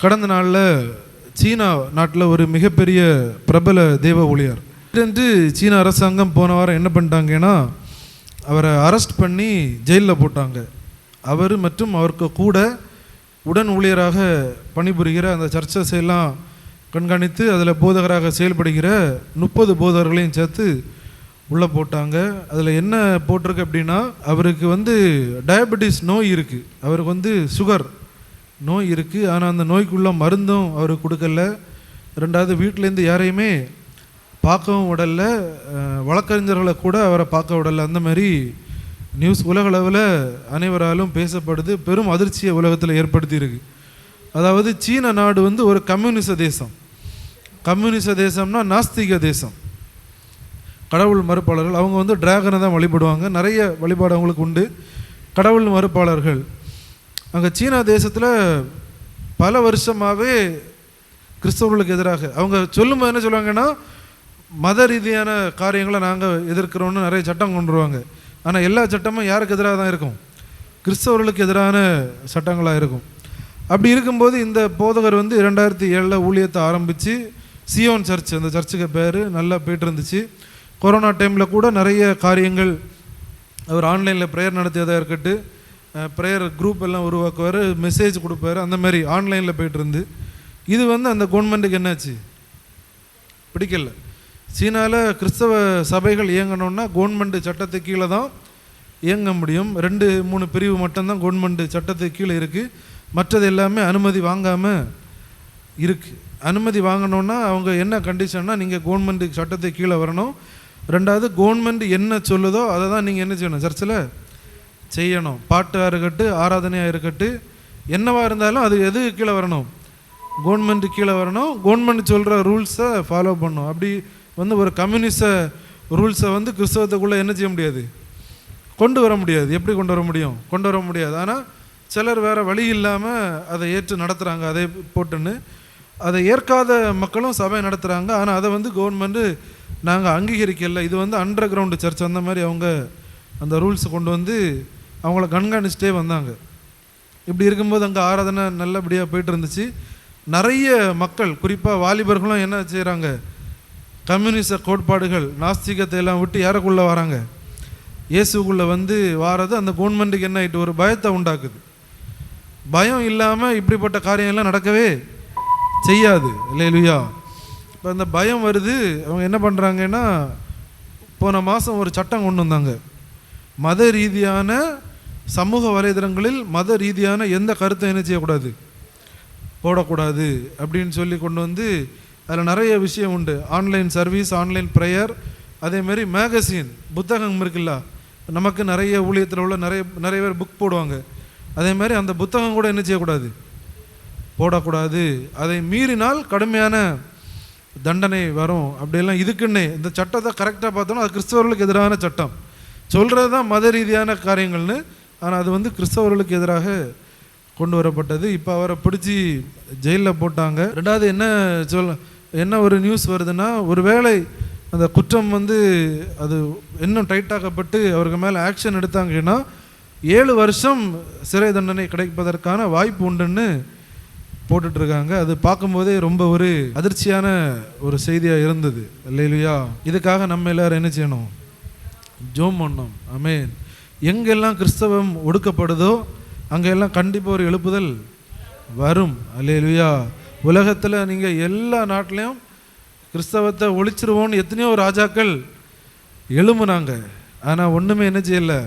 கடந்த நாளில் சீனா நாட்டில் ஒரு மிகப்பெரிய பிரபல தேவ ஊழியர். என்று சீன அரசாங்கம் போன வாரம் என்ன பண்ணிட்டாங்கன்னா அவரை அரெஸ்ட் பண்ணி ஜெயிலில் போட்டாங்க. அவர் மற்றும் அவருக்கு கூட உடன் ஊழியராக பணிபுரிகிற அந்த சர்ச்சஸ் எல்லாம் கண்காணித்து அதில் போதகராக செயல்படுகிற முப்பது போதகர்களையும் சேர்த்து உள்ளே போட்டாங்க. அதில் என்ன போட்டிருக்கு அப்படின்னா அவருக்கு வந்து டயபெட்டிஸ் நோய் இருக்குது அவருக்கு வந்து சுகர் நோய் இருக்குது ஆனால் அந்த நோய்க்குள்ள மருந்தும் அவர் கொடுக்கல. ரெண்டாவது வீட்டிலேருந்து யாரையுமே பார்க்கவும் விடல. வழக்கறிஞர்களை கூட அவரை பார்க்க விடல. அந்த மாதிரி நியூஸ் உலகளவில் அனைவராலும் பேசப்படுது. பெரும் அதிர்ச்சியை உலகத்தில் ஏற்படுத்தியிருக்கு அதாவது சீன நாடு வந்து ஒரு கம்யூனிச தேசம். கம்யூனிச தேசம்னா நாஸ்திக தேசம். கடவுள் மறுப்பாளர்கள். அவங்க வந்து டிராகனை தான் வழிபடுவாங்க. நிறைய வழிபாடு அவங்களுக்கு உண்டு. கடவுள் மறுப்பாளர்கள். அங்கே சீனா தேசத்தில் பல வருஷமாகவே கிறிஸ்தவர்களுக்கு எதிராக அவங்க சொல்லும்போது என்ன சொல்லுவாங்கன்னா மத ரீதியான காரியங்களை நாங்கள் எதிர்க்கிறோன்னு நிறைய சட்டம் கொண்டு வருவாங்க. ஆனால் எல்லா சட்டமும் யாருக்கு எதிராக தான் இருக்கும்? கிறிஸ்தவர்களுக்கு எதிரான சட்டங்களாக இருக்கும். அப்படி இருக்கும்போது இந்த போதகர் வந்து இரண்டாயிரத்தி ஏழில் ஊழியத்தை ஆரம்பித்து சியோன் சர்ச் அந்த சர்ச்சுக்கு பேர் நல்லா போயிட்டு இருந்துச்சு கொரோனா டைமில் கூட நிறைய காரியங்கள் அவர் ஆன்லைனில் ப்ரேயர் நடத்தியதாக இருக்கட்டும் ப்ரேயர் குரூப் எல்லாம் உருவாக்குவார் மெசேஜ் கொடுப்பாரு அந்த மாதிரி ஆன்லைனில் போயிட்டு இருந்து இது வந்து அந்த கவர்மெண்ட்டுக்கு என்னாச்சு? பிடிக்கல. சீனாவில் கிறிஸ்தவ சபைகள் இயங்கணும்னா கவர்மெண்ட் சட்டத்துக்கு கீழே தான் இயங்க முடியும். ரெண்டு மூணு பிரிவு மட்டும்தான் கவர்மெண்ட் சட்டத்துக்கு கீழே இருக்குது மற்றது எல்லாமே அனுமதி வாங்காமல் இருக்குது அனுமதி வாங்கணுன்னா அவங்க என்ன கண்டிஷன்னா நீங்கள் கவர்மெண்ட்டுக்கு சட்டத்துக்கு கீழே வரணும். ரெண்டாவது கவர்மெண்ட் என்ன சொல்லுதோ அதை தான் நீங்கள் என்ன செய்யணும்? சர்ச்சில் செய்யணும். பாட்டாக இருக்கட்டும் ஆராதனையாக இருக்கட்டும் என்னவா இருந்தாலும் அது எது கீழே வரணும்? கவர்மெண்ட் கீழே வரணும். கவர்மெண்ட் சொல்கிற ரூல்ஸை ஃபாலோ பண்ணணும். அப்படி வந்து ஒரு கம்யூனிச ரூல்ஸை வந்து கிறிஸ்தவத்துக்குள்ளே என்ன செய்ய முடியாது? கொண்டு வர முடியாது. எப்படி கொண்டு வர முடியும்? கொண்டு வர முடியாது. ஆனால் சிலர் வேறு வழி இல்லாமல் அதை ஏற்று நடத்துகிறாங்க அதை போட்டுன்னு. அதை ஏற்காத மக்களும் சபை நடத்துகிறாங்க ஆனால் அதை வந்து கவர்மெண்ட்டு நாங்கள் அங்கீகரிக்கல. இது வந்து அண்டர் கிரவுண்டு சர்ச் அந்த மாதிரி அவங்க அந்த ரூல்ஸை கொண்டு வந்து அவங்கள கண்காணிச்சிட்டே வந்தாங்க. இப்படி இருக்கும்போது அங்கே ஆராதனை நல்லபடியாக போயிட்டு இருந்துச்சு நிறைய மக்கள் குறிப்பாக வாலிபர்களும் என்ன செய்கிறாங்க கம்யூனிச கோட்பாடுகள் நாஸ்திகத்தை எல்லாம் விட்டு யாருக்குள்ளே வராங்க? இயேசுக்குள்ளே வந்து வாரது அந்த கவர்மெண்ட்டுக்கு என்ன ஆகிட்டு ஒரு பயத்தை உண்டாக்குது. பயம் இல்லாமல் இப்படிப்பட்ட காரியங்கள்லாம் நடக்கவே செய்யாது. இல்லையா இப்போ அந்த பயம் வருது. அவங்க என்ன பண்ணுறாங்கன்னா போன மாதம் ஒரு சட்டம் கொண்டு வந்தாங்க. மத ரீதியான சமூக வலைதளங்களில் மத ரீதியான எந்த கருத்தை என்ன செய்யக்கூடாது? போடக்கூடாது அப்படின்னு சொல்லி கொண்டு வந்து அதில் நிறைய விஷயம் உண்டு. ஆன்லைன் சர்வீஸ் ஆன்லைன் ப்ரேயர் அதேமாரி மேகசின் புத்தகம் இருக்குல்ல? நமக்கு நிறைய ஊழியத்தில் உள்ள நிறைய நிறைய பேர் புக் போடுவாங்க. அதே மாதிரி அந்த புத்தகம் கூட என்ன செய்யக்கூடாது? போடக்கூடாது. அதை மீறினால் கடுமையான தண்டனை வரும். அப்படியெல்லாம் இதுக்குன்னே இந்த சட்டத்தை கரெக்டாக பார்த்தோன்னா அது கிறிஸ்தவர்களுக்கு எதிரான சட்டம். சொல்கிறது தான் மத ரீதியான காரியங்கள்னு ஆனால் அது வந்து கிறிஸ்தவர்களுக்கு எதிராக கொண்டு வரப்பட்டது. இப்போ அவரை பிடிச்சி ஜெயிலில் போட்டாங்க. ரெண்டாவது என்ன சொல் என்ன ஒரு நியூஸ் வருதுன்னா ஒருவேளை அந்த குற்றம் வந்து அது இன்னும் டைட்டாக்கப்பட்டு அவருக்கு மேலே ஆக்ஷன் எடுத்தாங்கன்னா ஏழு வருஷம் சிறை தண்டனை கிடைப்பதற்கான வாய்ப்பு உண்டுன்னு போட்டுட்டு இருக்காங்க அது பார்க்கும்போதே ரொம்ப ஒரு அதிர்ச்சியான ஒரு செய்தியாக இருந்தது. இல்லையா இதுக்காக நம்ம எல்லாரும் என்ன செய்யணும்? ஜோம் பண்ணோம் அமேன் எங்கெல்லாம் கிறிஸ்தவம் ஒடுக்கப்படுதோ அங்கெல்லாம் கண்டிப்பாக ஒரு எழுப்புதல் வரும். அல்லேலுயா. உலகத்தில் நீங்கள் எல்லா நாட்டிலையும் கிறிஸ்தவத்தை ஒழிச்சிருவோன்னு எத்தனையோ ராஜாக்கள் எழும்புனாங்க. ஆனால் ஒன்றுமே என்ன செய்யலை.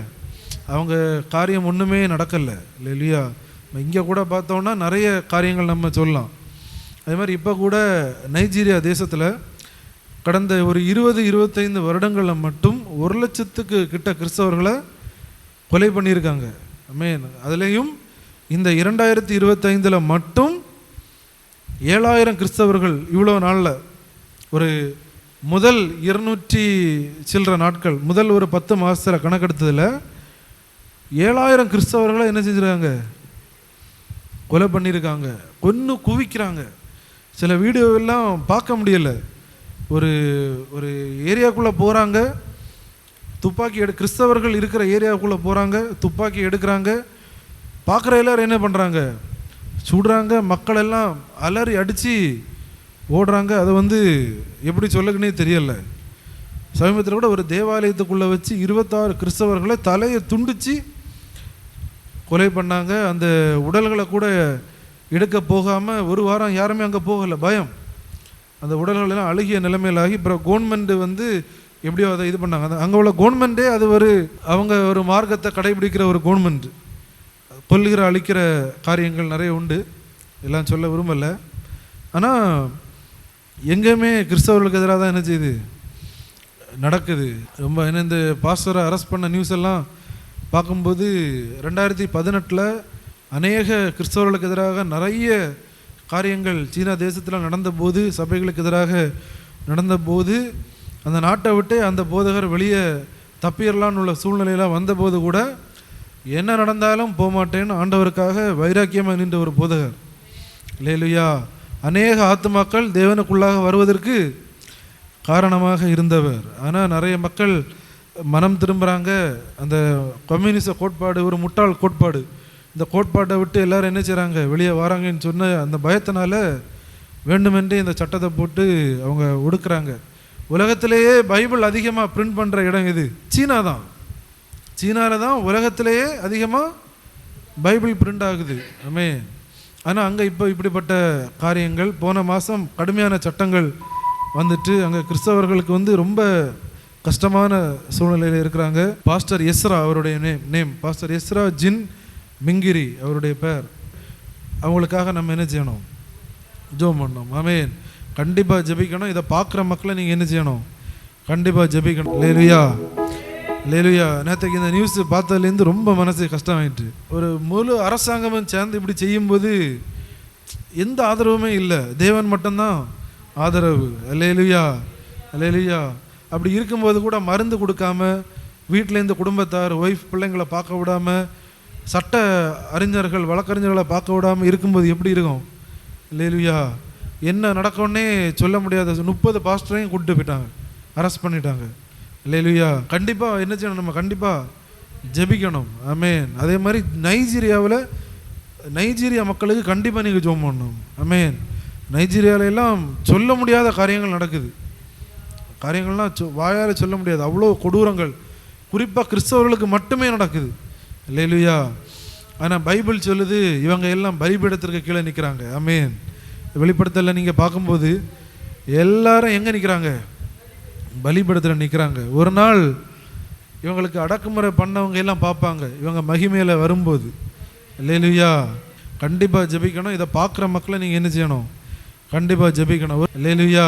அவங்க காரியம் ஒன்றுமே நடக்கலை. இல்லையா இங்கே கூட பார்த்தோன்னா நிறைய காரியங்கள் நம்ம சொல்லலாம். அதே மாதிரி இப்போ கூட நைஜீரியா தேசத்தில் கடந்த ஒரு இருபது இருபத்தைந்து வருடங்களில் மட்டும் ஒரு லட்சத்துக்கு கிட்ட கிறிஸ்தவர்களை கொலை பண்ணியிருக்காங்க. மீன் அதுலேயும் இந்த இரண்டாயிரத்தி இருபத்தைந்தில் மட்டும் ஏழாயிரம் கிறிஸ்தவர்கள் இவ்வளோ நாளில் ஒரு முதல் இருநூற்றி சில்லற நாட்கள் முதல் ஒரு பத்து மாதத்தில் கணக்கெடுத்ததில் ஏழாயிரம் கிறிஸ்தவர்களை என்ன செஞ்சுருக்காங்க? கொலை பண்ணியிருக்காங்க. கொன்று குவிக்கிறாங்க. சில வீடியோவெல்லாம் பார்க்க முடியலை. ஒரு ஒரு ஏரியாக்குள்ளே போகிறாங்க துப்பாக்கி எடு கிறிஸ்தவர்கள் இருக்கிற ஏரியாவுக்குள்ளே போகிறாங்க துப்பாக்கி எடுக்கிறாங்க. பார்க்குற எல்லோரும் என்ன பண்ணுறாங்க சுடுறாங்க மக்கள் எல்லாம் அலறி அடித்து ஓடுறாங்க. அதை வந்து எப்படி சொல்லுக்குன்னே தெரியலை. சமீபத்தில் கூட ஒரு தேவாலயத்துக்குள்ளே வச்சு இருபத்தாறு கிறிஸ்தவர்களை தலையை துண்டிச்சு கொலை பண்ணாங்க. அந்த உடல்களை கூட எடுக்க போகாமல் ஒரு வாரம் யாருமே அங்கே போகலை. பயம். அந்த உடல்கள் எல்லாம் அழுகிய நிலைமையிலாகி அப்புறம் கவர்மெண்ட் வந்து எப்படியோ அதை இது பண்ணாங்க. அது அங்கே உள்ள கவர்மெண்ட்டே அது ஒரு அவங்க ஒரு மார்க்கத்தை கடைபிடிக்கிற ஒரு கவர்மெண்ட் கொல்லுகிற அழிக்கிற காரியங்கள் நிறைய உண்டு. எல்லாம் சொல்ல விரும்பலை. ஆனால் எங்கேயுமே கிறிஸ்தவர்களுக்கு எதிராக தான் என்ன செய்யுது நடக்குது. ரொம்ப என்ன இந்த பாஸ்டரை அரெஸ்ட் பண்ண நியூஸ் எல்லாம் பார்க்கும்போது ரெண்டாயிரத்தி பதினெட்டில் அநேக கிறிஸ்தவர்களுக்கு எதிராக நிறைய காரியங்கள் சீனா தேசத்தில் நடந்தபோது சபைகளுக்கு எதிராக நடந்தபோது அந்த நாட்டை விட்டு அந்த போதகர் வெளியே தப்பிடலான்னு உள்ள சூழ்நிலையெல்லாம் வந்தபோது கூட என்ன நடந்தாலும் போகமாட்டேன்னு ஆண்டவருக்காக வைராக்கியமாக நின்ற ஒரு போதகர். லேலுயா அநேக ஆத்துமாக்கள் தேவனுக்குள்ளாக வருவதற்கு காரணமாக இருந்தவர். ஆனால் நிறைய மக்கள் மனம் திரும்புகிறாங்க அந்த கம்யூனிச கோட்பாடு ஒரு முட்டாள் கோட்பாடு. இந்த கோட்பாட்டை விட்டு எல்லாரும் என்ன செய்கிறாங்க வெளியே வராங்கன்னு சொன்ன அந்த பயத்தினால வேண்டுமென்றே இந்த சட்டத்தை போட்டு அவங்க ஒடுக்குறாங்க. உலகத்திலேயே பைபிள் அதிகமாக பிரிண்ட் பண்ணுற இடம் இது சீனா தான் சீனாவில் தான் உலகத்திலேயே அதிகமாக பைபிள் பிரிண்ட் ஆகுது. ஆமே ஆனால் அங்கே இப்போ இப்படிப்பட்ட காரியங்கள் போன மாதம் கடுமையான சட்டங்கள் வந்துட்டு அங்கே கிறிஸ்தவர்களுக்கு வந்து ரொம்ப கஷ்டமான சூழ்நிலையில் இருக்கிறாங்க. பாஸ்டர் எஸ்ரா அவருடைய name name pastor Ezra Jin Mingri அவருடைய பேர் அவங்களுக்காக நம்ம என்ன செய்யணும்? ஜோம் பண்ணோம் ஆமேன். கண்டிப்பாக ஜெபிக்கணும். இதை பார்க்குற மக்களை நீங்கள் என்ன செய்யணும்? கண்டிப்பாக ஜெபிக்கணும். லேலுயா லேலுயா நேற்றுக்கு இந்த நியூஸ் பார்த்ததுலேருந்து ரொம்ப மனசு கஷ்டமாயிட்டு ஒரு முழு அரசாங்கமும் சேர்ந்து இப்படி செய்யும்போது எந்த ஆதரவுமே இல்லை. தேவன் மட்டும்தான் ஆதரவு. லேலுயா லேலுயா அப்படி இருக்கும்போது கூட மருந்து கொடுக்காம வீட்டிலேருந்து குடும்பத்தார் ஒய்ஃப் பிள்ளைங்களை பார்க்க விடாமல் சட்ட அறிஞர்கள் வழக்கறிஞர்களை பார்க்க விடாமல் இருக்கும்போது எப்படி இருக்கும்? லேலுயா என்ன நடக்கும்னே சொல்ல முடியாத முப்பது பாஸ்டரையும் கூப்பிட்டு போயிட்டாங்க. அரெஸ்ட் பண்ணிட்டாங்க. இல்லையா கண்டிப்பாக என்ன செய்யணும் நம்ம? கண்டிப்பாக ஜெபிக்கணும். அமேன் அதே மாதிரி நைஜீரியாவில் நைஜீரியா மக்களுக்கு கண்டிப்பாக நீங்கள் ஜோம் பண்ணணும். அமேன் நைஜீரியால எல்லாம் சொல்ல முடியாத காரியங்கள் நடக்குது. காரியங்கள்லாம் சொ வாயால் சொல்ல முடியாது. அவ்வளோ கொடூரங்கள். குறிப்பாக கிறிஸ்தவர்களுக்கு மட்டுமே நடக்குது. இல்லையா ஆனால் பைபிள் சொல்லுது இவங்க எல்லாம் பலிபீடத்திற்கு கீழே நிற்கிறாங்க அமேன் வெளிப்படுத்தலை நீங்கள் பார்க்கும்போது எல்லாரும் எங்கே நிற்கிறாங்க பலிபீடத்தில் நிற்கிறாங்க ஒரு நாள் இவங்களுக்கு அடக்குமுறை பண்ணவங்க எல்லாம் பார்ப்பாங்க. இவங்க மகிமையில் வரும்போது லேலுயா கண்டிப்பாக ஜெபிக்கணும். இதை பார்க்குற மக்களை நீங்கள் என்ன செய்யணும்? கண்டிப்பாக ஜெபிக்கணும். லேலுயா